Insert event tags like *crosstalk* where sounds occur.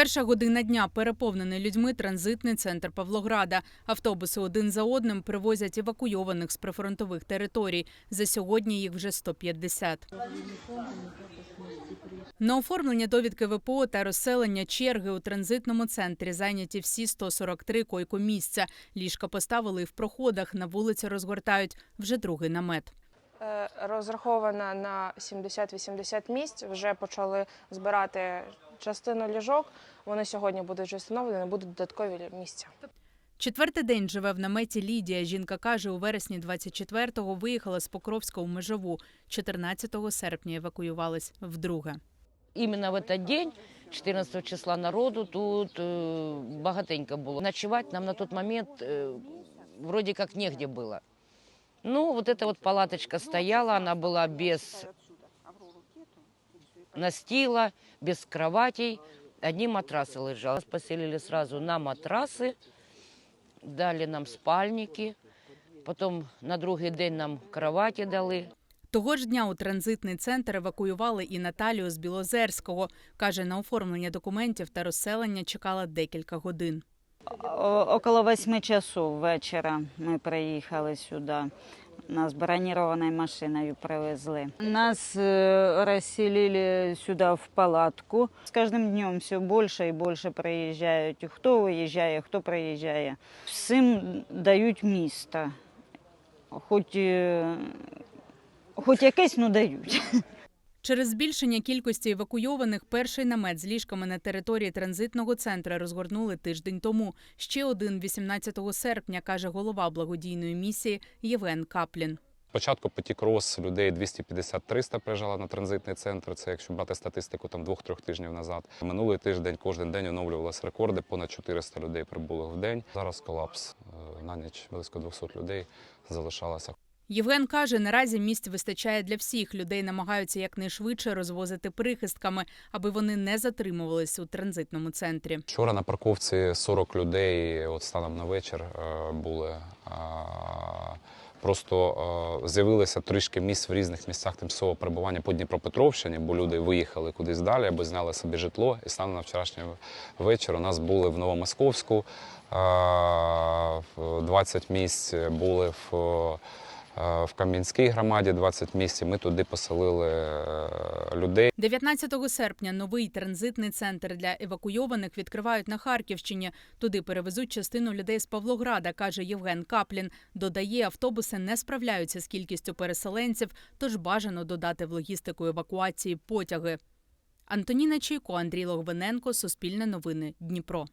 Перша година дня переповнений людьми транзитний центр Павлограда. Автобуси один за одним привозять евакуйованих з прифронтових територій. За сьогодні їх вже 150. На оформлення довідки ВПО та розселення черги у транзитному центрі зайняті всі 143 койко-місця. Ліжка поставили в проходах. На вулиці розгортають вже другий намет. Е, розрахована на 70-80 місць. Вже почали збирати частину ліжок. Вони сьогодні будуть вже встановлені, будуть додаткові місця. Четвертий день живе в наметі Лідія. Жінка каже, у вересні 24-го виїхала з Покровська у Межову. 14 серпня евакуювались вдруге. Именно в этот день, 14 числа народу, тут э, богатенько было. Ночевать нам на тот момент э, вроде как негде было. Ну, вот эта вот палаточка стояла, она была без настила, без кроватей, одни матрасы лежали. Нас поселили сразу на матрасы, дали нам спальники, потом на другий день нам кровати дали. Того ж дня у транзитний центр евакуювали і Наталію з Білозерського. Каже, на оформлення документів та розселення чекала декілька годин. О- Около восьми часов вечора ми приїхали сюди. Нас бронированной машиною привезли. Нас э, расселили сюда в палатку. С каждым днем все больше и больше приїжджають. Хто виїжджає, хто приїжджає. Всім дають місто. Хоч, е, хоч якесь, ну дають. *laughs* Через збільшення кількості евакуйованих перший намет з ліжками на території транзитного центру розгорнули тиждень тому. Ще один 18 серпня, каже голова благодійної місії Євген Каплін. Спочатку потік рос людей 250-300 приїжджало на транзитний центр. Це якщо брати статистику там двох-трьох тижнів назад. Минулий тиждень кожен день оновлювалися рекорди. Понад 400 людей прибуло в день. Зараз колапс Е, на ніч близько 200 людей залишалося. Євген каже, наразі місць вистачає для всіх. Людей намагаються якнайшвидше розвозити прихистками, аби вони не затримувались у транзитному центрі. Вчора на парковці 40 людей, от станом на вечір е, були. Просто е, з'явилося трішки місць в різних місцях тимчасового перебування по Дніпропетровщині, бо люди виїхали кудись далі або зняли собі житло. І станом на вчорашній вечір у нас були в Новомосковську е, в 20 місць, були в, е, в Кам'янській громаді 20 місць. Ми туди поселили е, людей. 19 серпня новий транзитний центр для евакуйованих відкривають на Харківщині. Туди перевезуть частину людей з Павлограда, каже Євген Каплін. Додає, автобуси не справляються з кількістю переселенців, тож бажано додати в логістику евакуації потяги. Антоніна Чайко, Андрій Логвиненко, Суспільне новини, Дніпро.